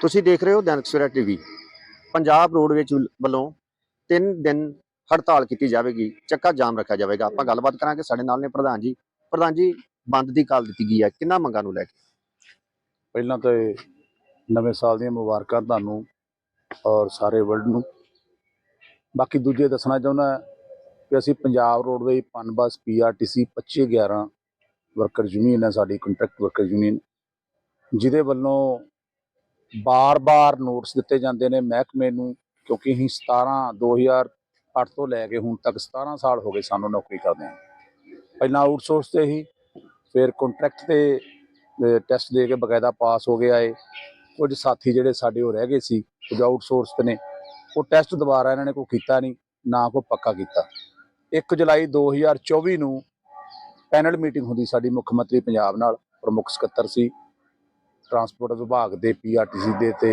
ਤੁਸੀਂ ਦੇਖ ਰਹੇ ਹੋ ਦੈਨਿਕ ਸਵੇਰਾ ਟੀਵੀ। ਪੰਜਾਬ ਰੋਡਵੇਜ ਵੱਲੋਂ 3 ਦਿਨ ਹੜਤਾਲ ਕੀਤੀ ਜਾਵੇਗੀ, ਚੱਕਾ ਜਾਮ ਰੱਖਿਆ ਜਾਵੇਗਾ। ਆਪਾਂ ਗੱਲਬਾਤ ਕਰਾਂਗੇ ਸਾਡੇ ਨਾਲ ਨੇ ਪ੍ਰਧਾਨ ਜੀ। ਪ੍ਰਧਾਨ ਜੀ, ਬੰਦ ਦੀ ਕਾਲ ਦਿੱਤੀ ਗਈ ਹੈ। ਕਿੰਨਾ ਮੰਗਾਂ ਨੂੰ ਲੈ ਕੇ? ਪਹਿਲਾਂ ਤਾਂ ਇਹ ਨਵੇਂ ਸਾਲ ਦੀਆਂ ਮੁਬਾਰਕਾਂ ਤੁਹਾਨੂੰ ਔਰ ਸਾਰੇ ਵਰਲਡ ਨੂੰ। ਬਾਕੀ ਦੂਜੇ ਦੱਸਣਾ ਚਾਹੁੰਦਾ ਕਿ ਅਸੀਂ Punjab roadways Punbus PRTC 2511 worker union ਹੈ, ਸਾਡੀ ਕੰਟਰੈਕਟ ਵਰਕਰ ਯੂਨੀਅਨ। ਜਿਹਦੇ ਵੱਲੋਂ ਬਾਰ-ਬਾਰ ਨੋਟਿਸ ਦਿੱਤੇ ਜਾਂਦੇ ਨੇ ਮਹਿਕਮੇ ਨੂੰ, ਕਿਉਂਕਿ ਅਸੀਂ 17 2008 ਤੋਂ ਲੈ ਕੇ ਹੁਣ ਤੱਕ 17 ਸਾਲ ਹੋ ਗਏ ਸਾਨੂੰ ਨੌਕਰੀ ਕਰਦੇ ਹਾਂ। ਪਹਿਲਾਂ ਆਊਟਸੋਰਸ ਤੇ ਹੀ ਫਿਰ ਕੰਟਰੈਕਟ ਤੇ ਟੈਸਟ ਦੇ ਕੇ ਬਕਾਇਦਾ ਪਾਸ ਹੋ ਗਿਆ ਏ। ਕੁਝ ਸਾਥੀ ਜਿਹੜੇ ਸਾਡੇ ਉਹ ਰਹਿ ਗਏ ਸੀ, ਕੁਝ ਆਊਟਸੋਰਸ ਤੇ ਨੇ, ਉਹ ਟੈਸਟ ਦੁਬਾਰਾ ਇਹਨਾਂ ਨੇ ਕੋਈ ਕੀਤਾ ਨਹੀਂ, ਨਾ ਕੋਈ ਪੱਕਾ ਕੀਤਾ। 1 ਜੁਲਾਈ 2024 ਨੂੰ ਪੈਨਲ ਮੀਟਿੰਗ ਹੁੰਦੀ ਸਾਡੀ ਮੁੱਖ ਮੰਤਰੀ ਪੰਜਾਬ ਨਾਲ, ਪ੍ਰਮੁੱਖ ਸਕੱਤਰ ਸੀ। ਟਰਾਂਸਪੋਰਟ ਵਿਭਾਗ ਦੇ ਪੀਆਰਟੀਸੀ ਦੇ ਤੇ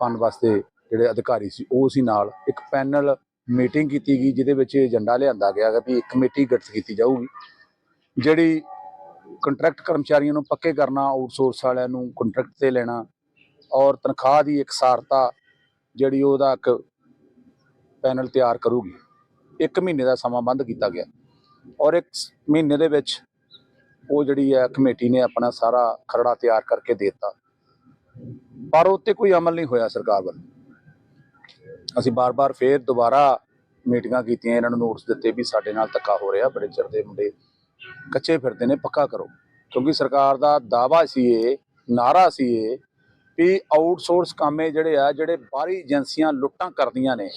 ਪਨ ਵਾਸਤੇ ਜਿਹੜੇ ਅਧਿਕਾਰੀ ਸੀ, ਉਹ ਸੀ ਨਾਲ ਇੱਕ ਪੈਨਲ ਮੀਟਿੰਗ ਕੀਤੀ ਗਈ, ਜਿਹਦੇ ਵਿੱਚ ਏਜੰਡਾ ਲਿਆਂਦਾ ਗਿਆ ਕਿ ਵੀ ਇੱਕ ਕਮੇਟੀ ਗਠਿਤ ਕੀਤੀ ਜਾਊਗੀ, ਜਿਹੜੀ ਕੰਟਰੈਕਟ ਕਰਮਚਾਰੀਆਂ ਨੂੰ ਪੱਕੇ ਕਰਨਾ ਆਊਟਸੋਰਸ ਵਾਲਿਆਂ ਨੂੰ ਕੰਟਰੈਕਟ ਤੇ ਲੈਣਾ ਔਰ ਤਨਖਾਹ ਦੀ ਇਕਸਾਰਤਾ ਜਿਹੜੀ ਉਹਦਾ ਇੱਕ ਪੈਨਲ ਤਿਆਰ ਕਰੂਗੀ। ਇੱਕ ਮਹੀਨੇ ਦਾ ਸਮਾਂ ਬੰਦ ਕੀਤਾ ਗਿਆ ਔਰ ਇੱਕ ਮਹੀਨੇ ਦੇ ਵਿੱਚ ਉਹ ਜਿਹੜੀ ਹੈ ਕਮੇਟੀ ਨੇ ਆਪਣਾ ਸਾਰਾ ਖਰੜਾ ਤਿਆਰ ਕਰਕੇ ਦੇ ਦਿੱਤਾ। ਪਰ ਉਹ 'ਤੇ ਕੋਈ ਅਮਲ ਨਹੀਂ ਹੋਇਆ ਸਰਕਾਰ ਵੱਲੋਂ। ਅਸੀਂ ਬਾਰ-ਬਾਰ ਫੇਰ ਦੁਬਾਰਾ ਮੀਟਿੰਗਾਂ ਕੀਤੀਆਂ, ਇਹਨਾਂ ਨੂੰ ਨੋਟਿਸ ਦਿੱਤੇ ਵੀ ਸਾਡੇ ਨਾਲ ਧੱਕਾ ਹੋ ਰਿਹਾ, ਬੜੇ ਚਿਰ ਦੇ ਮੁੰਡੇ ਕੱਚੇ ਫਿਰਦੇ ਨੇ, ਪੱਕਾ ਕਰੋ। ਕਿਉਂਕਿ ਸਰਕਾਰ ਦਾ ਦਾਵਾ ਸੀ ਇਹ ਨਾਰਾ ਸੀ ਇਹ ਵੀ ਆਊਟਸੋਰਸ ਕਾਮੇ ਜਿਹੜੇ ਆ, ਜਿਹੜੇ ਬਾਹਰੀ ਏਜੰਸੀਆਂ ਲੁੱਟਾਂ ਕਰਦੀਆਂ ਨੇ,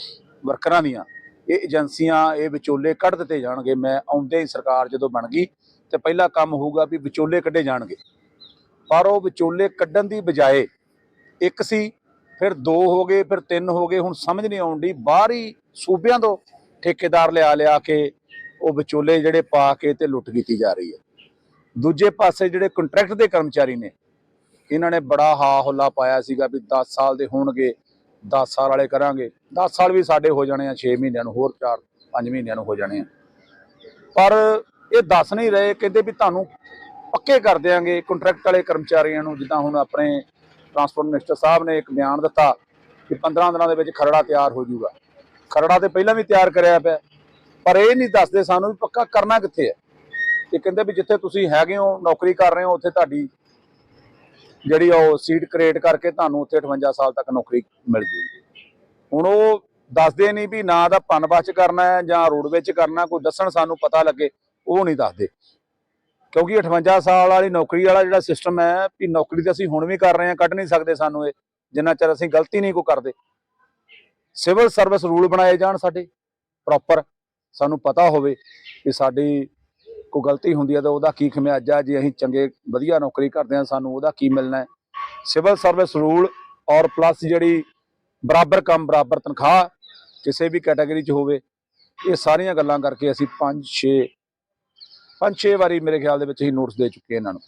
ਵਰਕਰਾਂ ਦੀਆਂ, ਇਹ ਏਜੰਸੀਆਂ ਇਹ ਵਿਚੋਲੇ ਕੱਢ ਦਿੱਤੇ ਜਾਣਗੇ। ਮੈਂ ਆਉਂਦੇ ਹੀ ਸਰਕਾਰ ਜਦੋਂ ਬਣ ਗਈ ਤੇ ਪਹਿਲਾ ਕੰਮ ਹੋਊਗਾ ਵੀ ਵਿਚੋਲੇ ਕੱਢੇ ਜਾਣਗੇ। ਪਰ ਉਹ ਵਿਚੋਲੇ ਕੱਢਣ ਦੀ ਬਜਾਏ ਇੱਕ ਸੀ, ਫਿਰ ਦੋ ਹੋ ਗਏ, ਫਿਰ ਤਿੰਨ ਹੋ ਗਏ, ਹੁਣ ਸਮਝ ਨਹੀਂ ਆਉਂਦੀ। ਬਾਹਰੀ ਸੂਬਿਆਂ ਤੋਂ ਠੇਕੇਦਾਰ ਲਿਆ ਲਿਆ ਕੇ ਉਹ ਵਿਚੋਲੇ ਜਿਹੜੇ ਪਾ ਕੇ ਤੇ ਲੁੱਟ ਕੀਤੀ ਜਾ ਰਹੀ ਹੈ। ਦੂਜੇ ਪਾਸੇ ਜਿਹੜੇ ਕੰਟਰੈਕਟ ਦੇ ਕਰਮਚਾਰੀ ਨੇ, ਇਹਨਾਂ ਨੇ ਬੜਾ ਹਾ ਹੁੱਲਾ ਪਾਇਆ ਸੀਗਾ ਵੀ 10 ਸਾਲ ਦੇ ਹੋਣਗੇ 10 ਸਾਲ ਵਾਲੇ ਕਰਾਂਗੇ। 10 ਸਾਲ ਵੀ ਸਾਡੇ ਹੋ ਜਾਣੇ ਆ 6 ਮਹੀਨਿਆਂ ਨੂੰ, ਹੋਰ 4 5 ਮਹੀਨਿਆਂ ਨੂੰ ਹੋ ਜਾਣੇ ਆ। ਪਰ ਇਹ ਦੱਸ ਨਹੀਂ ਰਹੇ, ਕਹਿੰਦੇ ਵੀ ਤੁਹਾਨੂੰ ਪੱਕੇ ਕਰ ਦਿਆਂਗੇ ਕੰਟਰੈਕਟ ਵਾਲੇ ਕਰਮਚਾਰੀਆਂ ਨੂੰ, ਜਿੱਦਾਂ ਹੁਣ ਆਪਣੇ ਟਰਾਂਸਪੋਰਟ ਮਿਨਿਸਟਰ ਸਾਹਿਬ ਨੇ ਇੱਕ ਬਿਆਨ ਦਿੱਤਾ ਕਿ 15 ਦਿਨਾਂ ਦੇ ਵਿੱਚ ਖਰੜਾ ਤਿਆਰ ਹੋ ਜਾਊਗਾ। ਖਰੜਾ ਤੇ ਪਹਿਲਾਂ ਵੀ ਤਿਆਰ ਕਰਿਆ ਪਿਆ, ਪਰ ਇਹ ਨਹੀਂ ਦੱਸਦੇ ਸਾਨੂੰ ਵੀ ਪੱਕਾ ਕਰਨਾ ਕਿੱਥੇ ਹੈ। ਇਹ ਕਹਿੰਦੇ ਵੀ ਜਿੱਥੇ ਤੁਸੀਂ ਹੈਗੇ ਹੋ, ਨੌਕਰੀ ਕਰ ਰਹੇ ਹੋ, ਉੱਥੇ ਤੁਹਾਡੀ ਜਿਹੜੀ ਉਹ ਸੀਟ ਕ੍ਰੀਏਟ ਕਰਕੇ ਤੁਹਾਨੂੰ ਉੱਥੇ 58 ਸਾਲ ਤੱਕ ਨੌਕਰੀ ਮਿਲ ਜੂਗੀ। ਹੁਣ ਉਹ ਦੱਸਦੇ ਨਹੀਂ ਵੀ ਨਾ ਦਾ ਪਨਬਸ ਚ ਕਰਨਾ ਹੈ ਜਾਂ ਰੋਡਵੇਜ ਚ ਕਰਨਾ, ਕੋਈ ਦੱਸਣ ਸਾਨੂੰ ਪਤਾ ਲੱਗੇ। ਉਹ ਨਹੀਂ ਦੱਸਦੇ। ਕਿਉਂਕਿ 58 ਸਾਲ ਵਾਲੀ ਨੌਕਰੀ ਵਾਲਾ ਜਿਹੜਾ ਸਿਸਟਮ ਹੈ ਵੀ ਨੌਕਰੀ ਤਾਂ ਅਸੀਂ ਹੁਣ ਵੀ ਕਰ ਰਹੇ ਹਾਂ, ਕੱਢ ਨਹੀਂ ਸਕਦੇ ਸਾਨੂੰ ਇਹ, ਜਿੰਨਾ ਚਿਰ ਅਸੀਂ ਗਲਤੀ ਨਹੀਂ ਕੋ ਕਰਦੇ। ਸਿਵਲ ਸਰਵਿਸ ਰੂਲ ਬਣਾਏ ਜਾਣ ਸਾਡੇ ਪ੍ਰੋਪਰ ਸਾਨੂੰ ਪਤਾ ਹੋਵੇ ਕਿ ਸਾਡੀ ਕੋਈ ਗਲਤੀ ਹੁੰਦੀ ਹੈ ਤਾਂ ਉਹਦਾ ਕੀ ਖਮਿਆਜਾ ਜੇ ਅਸੀਂ ਚੰਗੇ, ਵਧੀਆ ਨੌਕਰੀ ਕਰਦੇ ਹਾਂ, ਸਾਨੂੰ ਉਹਦਾ ਕੀ ਮਿਲਣਾ ਸਿਵਲ ਸਰਵਿਸ ਰੂਲ ਔਰ ਪਲੱਸ ਜਿਹੜੀ ਬਰਾਬਰ ਕੰਮ, ਬਰਾਬਰ ਤਨਖਾਹ, ਕਿਸੇ ਵੀ ਕੈਟਾਗਰੀ 'ਚ ਹੋਵੇ, ਇਹ ਸਾਰੀਆਂ ਗੱਲਾਂ ਕਰਕੇ ਅਸੀਂ 5 6 ਪੰਜ ਛੇ ਵਾਰੀ ਮੇਰੇ ਖਿਆਲ ਦੇ ਵਿੱਚ ਹੀ ਨੋਟਿਸ ਦੇ ਚੁੱਕੇ ਇਹਨਾਂ ਨੂੰ।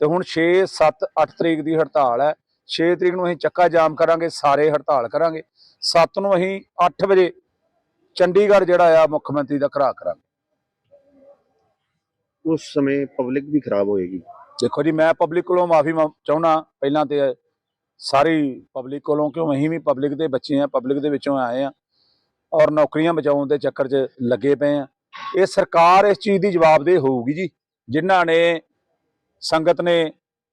ਤੇ ਹੁਣ 6 7 8 ਤਰੀਕ ਦੀ ਹੜਤਾਲ ਹੈ। 6 ਤਰੀਕ ਨੂੰ ਅਸੀਂ ਚੱਕਾ ਜਾਮ ਕਰਾਂਗੇ ਸਾਰੇ ਹੜਤਾਲ ਕਰਾਂਗੇ। 7 ਨੂੰ ਅਸੀਂ 8 ਵਜੇ ਚੰਡੀਗੜ੍ਹ ਜਿਹੜਾ ਆ ਮੁੱਖ ਮੰਤਰੀ ਦਾ ਘਰਾ ਕਰਾਂਗੇ। ਉਸ ਸਮੇਂ ਪਬਲਿਕ ਵੀ ਖਰਾਬ ਹੋਏਗੀ। ਦੇਖੋ ਜੀ ਮੈਂ ਪਬਲਿਕ ਕੋਲੋਂ ਮਾਫੀ ਚਾਹੁੰਦਾ ਪਹਿਲਾਂ ਤੇ ਸਾਰੀ ਪਬਲਿਕ ਕੋਲੋਂ ਕਿਉਂ ਅਸੀਂ ਵੀ ਪਬਲਿਕ ਦੇ ਬੱਚੇ ਆ ਪਬਲਿਕ ਦੇ ਵਿੱਚੋਂ ਆਏ ਆ ਔਰ ਨੌਕਰੀਆਂ ਬਚਾਉਣ ਦੇ ਚੱਕਰ 'ਚ ਲੱਗੇ ਪਏ ਆ ਇਹ ਸਰਕਾਰ ਇਸ ਚੀਜ਼ ਦੀ ਜਵਾਬਦੇਹ ਹੋਊਗੀ ਜੀ। ਜਿਨ੍ਹਾਂ ਨੇ ਸੰਗਤ ਨੇ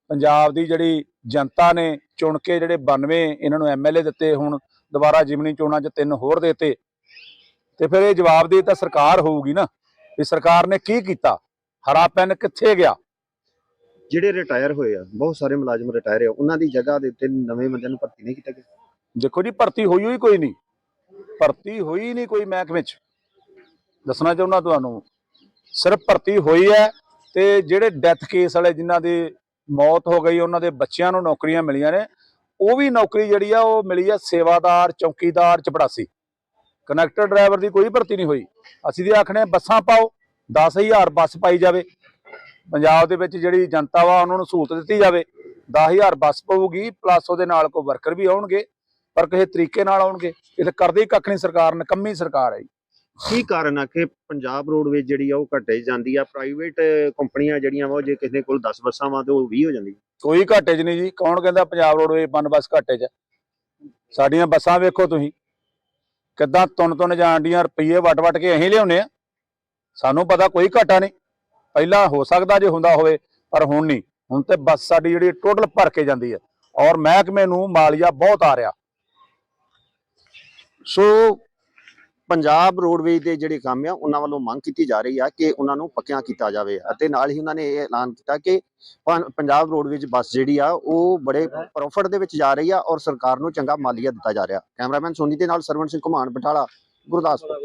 ਪੰਜਾਬ ਦੀ ਜਿਹੜੀ ਜਨਤਾ ਨੇ ਚੁਣ ਕੇ ਜਿਹੜੇ 92 ਇਹਨਾਂ ਨੂੰ ਐਮਐਲਏ ਦਿੱਤੇ ਹੁਣ ਦੁਬਾਰਾ ਜਿਮਨੀ ਚੋਣਾਂ 'ਚ ਤਿੰਨ ਹੋਰ ਦਿੱਤੇ ਤੇ ਫਿਰ ਇਹ ਜਵਾਬਦੇਹ ਤਾਂ ਸਰਕਾਰ ਹੋਊਗੀ ਨਾ ਵੀ ਸਰਕਾਰ ਨੇ ਕੀ ਕੀਤਾ? ਹਰਾ ਪੈਨ ਕਿੱਥੇ ਗਿਆ? ਜਿਹੜੇ ਰਿਟਾਇਰ ਹੋਏ ਆ ਬਹੁਤ ਸਾਰੇ ਮੁਲਾਜ਼ਮ ਰਿਟਾਇਰ ਆ ਉਹਨਾਂ ਦੀ ਜਗ੍ਹਾ ਦੇ ਉੱਤੇ ਨਵੇਂ ਬੰਦਿਆਂ ਨੂੰ ਭਰਤੀ ਨਹੀਂ ਕੀਤਾ ਗਿਆ। ਦੇਖੋ ਜੀ ਭਰਤੀ ਹੋਈ ਹੋਈ ਕੋਈ ਨਹੀਂ। ਭਰਤੀ ਹੋਈ ਨਹੀਂ ਕੋਈ ਮਹਿਕਮੇ 'ਚ। ਦੱਸਣਾ ਚਾਹੁੰਦਾ ਤੁਹਾਨੂੰ, ਸਿਰਫ ਭਰਤੀ ਹੋਈ ਹੈ ਤੇ ਜਿਹੜੇ ਡੈਥ ਕੇਸ ਵਾਲੇ ਜਿਨ੍ਹਾਂ ਦੀ ਮੌਤ ਹੋ ਗਈ, ਉਹਨਾਂ ਦੇ ਬੱਚਿਆਂ ਨੂੰ ਨੌਕਰੀਆਂ ਮਿਲੀਆਂ ਨੇ, ਉਹ ਵੀ ਨੌਕਰੀ ਜਿਹੜੀ ਆ, ਉਹ ਮਿਲੀ ਆ ਸੇਵਾਦਾਰ, ਚੌਕੀਦਾਰ, ਚਪੜਾਸੀ। ਕਨੈਕਟਰ ਡਰਾਈਵਰ ਦੀ ਕੋਈ ਭਰਤੀ ਨਹੀਂ ਹੋਈ। ਅਸੀਂ ਦੀ ਆਖਣੇ ਬੱਸਾਂ ਪਾਓ 10000 ਬੱਸ ਪਾਈ ਜਾਵੇ। ਪੰਜਾਬ ਦੇ ਵਿੱਚ ਜਿਹੜੀ ਜਨਤਾ ਵਾ, ਉਹਨਾਂ ਨੂੰ ਸਹੂਲਤ ਦਿੱਤੀ ਜਾਵੇ। 10000 ਬੱਸ ਪਊਗੀ ਪਲੱਸ ਉਹਦੇ ਨਾਲ ਕੋਈ ਵਰਕਰ ਵੀ ਆਉਣਗੇ, ਪਰ ਕਿਸੇ ਤਰੀਕੇ ਨਾਲ ਆਉਣਗੇ। ਇਹ ਤਾਂ ਕਰਦੇ ਹੀ ਕੱਖ ਨਹੀਂ ਸਰਕਾਰ, ਨਕੰਮੀ ਸਰਕਾਰ ਹੈ ਜੀ। ਕੀ ਕਾਰਨ ਆ ਕਿ ਪੰਜਾਬ ਰੋਡਵੇਜ ਜਿਹੜੀ ਆ ਉਹ ਘਟੇ ਜਾਂਦੀ ਆ? ਪ੍ਰਾਈਵੇਟ ਕੰਪਨੀਆਂ ਜਿਹੜੀਆਂ ਵਾ ਉਹ ਜੇ ਕਿਸੇ ਕੋਲ 10 ਬੱਸਾਂ ਵਾ ਤੇ ਉਹ 20 ਹੋ ਜਾਂਦੀ ਕੋਈ ਘਾਟੇ 'ਚ ਨਹੀਂ ਜੀ। ਕੌਣ ਕਹਿੰਦਾ ਪੰਜਾਬ ਰੋਡਵੇਜ਼ ਪਨ ਬੱਸ ਘਾਟੇ 'ਚ? ਸਾਡੀਆਂ ਬੱਸਾਂ ਵੇਖੋ ਤੁਸੀਂ। ਕਿੱਦਾਂ ਤੁੰਨ ਤੁੰਨ ਜਾਂਦੀਆਂ ਰੁਪਈਏ ਵਟ ਵਟ ਕੇ ਅਸੀਂ ਲਿਆਉਨੇ ਆ। ਸਾਨੂੰ ਪਤਾ ਕੋਈ ਘਾਟਾ ਨਹੀਂ। ਪਹਿਲਾਂ ਹੋ ਸਕਦਾ ਜੇ ਹੁੰਦਾ ਹੋਵੇ, ਪਰ ਹੁਣ ਨਹੀਂ। ਹੁਣ ਤੇ ਬੱਸ ਸਾਡੀ ਜਿਹੜੀ ਟੋਟਲ ਭਰ ਕੇ ਜਾਂਦੀ ਹੈ ਔਰ ਮਹਿਕਮੇ ਨੂੰ ਮਾਲੀਆ ਬਹੁਤ ਆ ਰਿਹਾ। ਸੋ ਪੰਜਾਬ ਰੋਡਵੇਜ਼ ਦੇ ਜਿਹੜੇ ਕੰਮ ਆ, ਉਹਨਾਂ ਵੱਲੋਂ ਮੰਗ ਕੀਤੀ ਜਾ ਰਹੀ ਆ ਕਿ ਉਹਨਾਂ ਨੂੰ ਪੱਕਿਆਂ ਕੀਤਾ ਜਾਵੇ ਅਤੇ ਨਾਲ ਹੀ ਉਹਨਾਂ ਨੇ ਇਹ ਐਲਾਨ ਕੀਤਾ ਕਿ ਪੰਜਾਬ ਰੋਡਵੇਜ਼ ਬੱਸ ਜਿਹੜੀ ਆ, ਉਹ ਬੜੇ ਪ੍ਰੋਫਿਟ ਦੇ ਵਿੱਚ ਜਾ ਰਹੀ ਆ ਔਰ ਸਰਕਾਰ ਨੂੰ ਚੰਗਾ ਮਾਲੀਆ ਦਿੱਤਾ ਜਾ ਰਿਹਾ। ਕੈਮਰਾਮੈਨ ਸੋਨੀ ਦੇ ਨਾਲ ਸਰਵਣ ਸਿੰਘ ਘੁਮਾਣ ਬਟਾਲਾ ਗੁਰਦਾਸਪੁਰ।